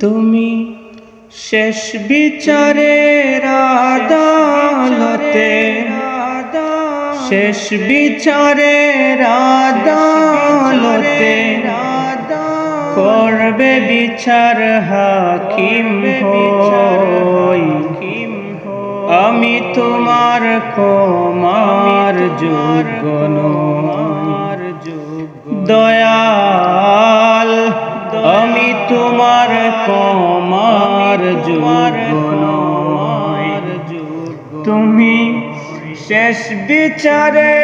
তুমি শেষ বিচারের আদালতে, শেষ বিচারের আদালতে করবে বিচার হাকিম হই আমি তোমার ক্ষমার যোগ্য। দয়াল আমি তোমার যোগ্য নই। তুমি শেষ বিচারে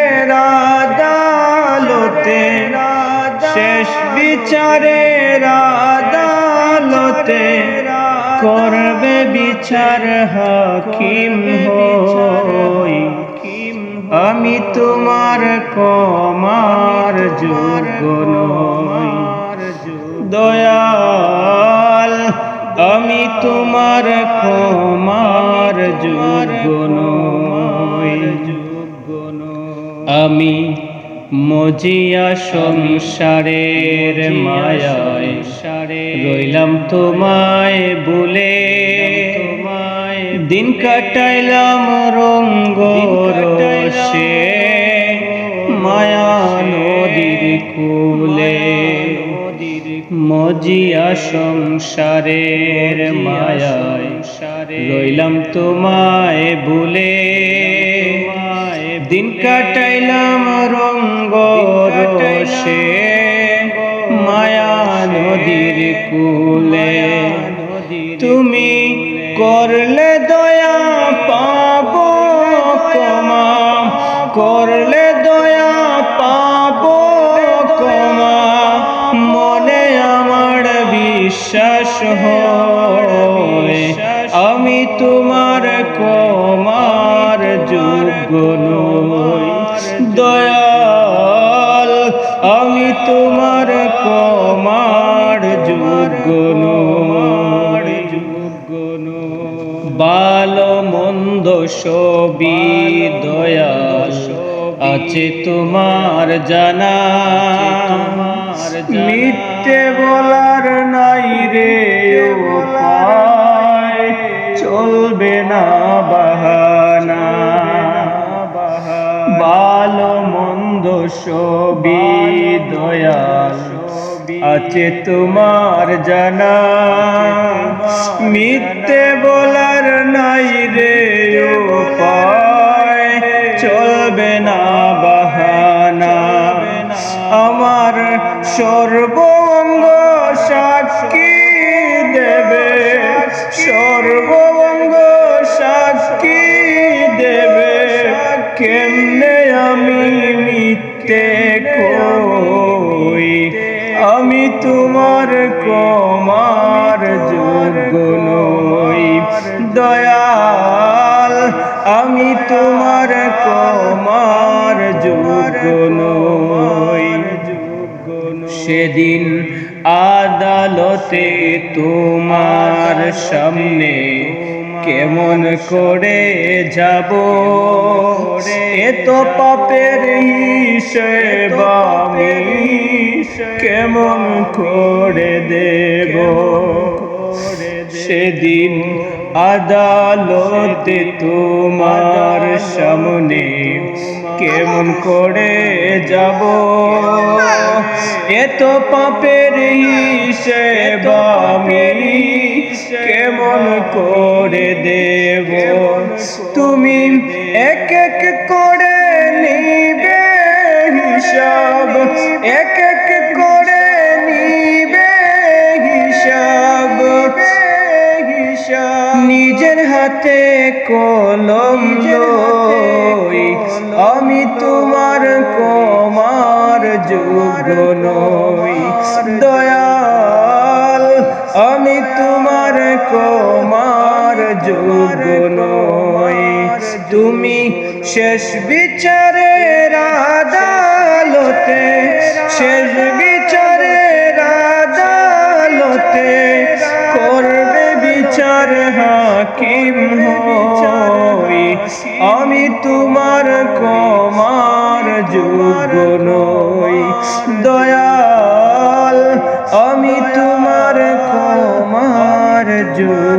আদালতে শেষ বিচারের আদালতে করবে বিচার হাকিম হই। আমি তোমার কমার যোগ্য নই তোমার ক্ষমার যোগ্য নই আমি মজিয়া সংসারের মায়ায় রইলাম তোমায় বলে। দিন কাটাইলাম রঙ্গ রসে, মায়া নদীর কুলে মজিয়া সংসারের মায়ায় রইলাম তোমায় ভুলে। দিন কাটাইলাম রঙ্গ রসে। মায়া নদীর কুলে। তুমি করলে দয়া পাবো কমা করলে হয়। আমি তোমার কমার যোগ্য নই। দয়াল, আমি তোমার কমার যোগ্য নই। বাল মন্দ সবই দয়াল, আছে তোমার জানা। মিথ্যে বলার নাই রে চলবে না বাহানা। ভালো মন্দ সবই দয়াল আছে তোমার জানা। মিথ্যে বলার নাই রে উপায় সর্বঙ্গ সাক্ষী দেবে। সর্বঙ্গ সাক্ষী দেবে। কেমনে আমি মিথ্যে কই? আমি তোমার কমার যোগ্য নই। দয়াল, আমি তোমার কমার যোগ্য সেদিন আদালতে তোমার সামনে কেমন করে যাব? এত পাপের হিসেব আমি কেমন করে দেব? সেদিন আদালতে তোমার সামনে কেমন করে যাব? এত পাপের হিসেব আমি কেমন করে দেব? তুমি এক এক করে নিবে হিসাব এক এক নিজের হাতে কলম লই আমি তোমার কমার যোগ্য নই। দয়াল আমি তোমার কমার যোগ্য নই। তুমি শেষ বিচারের আদালতে শেষ বিচারের আদালতে বিচার হাকিম হই। আমি তোমার কমার যোগ্য নই। দয়াল আমি তোমার কমার নই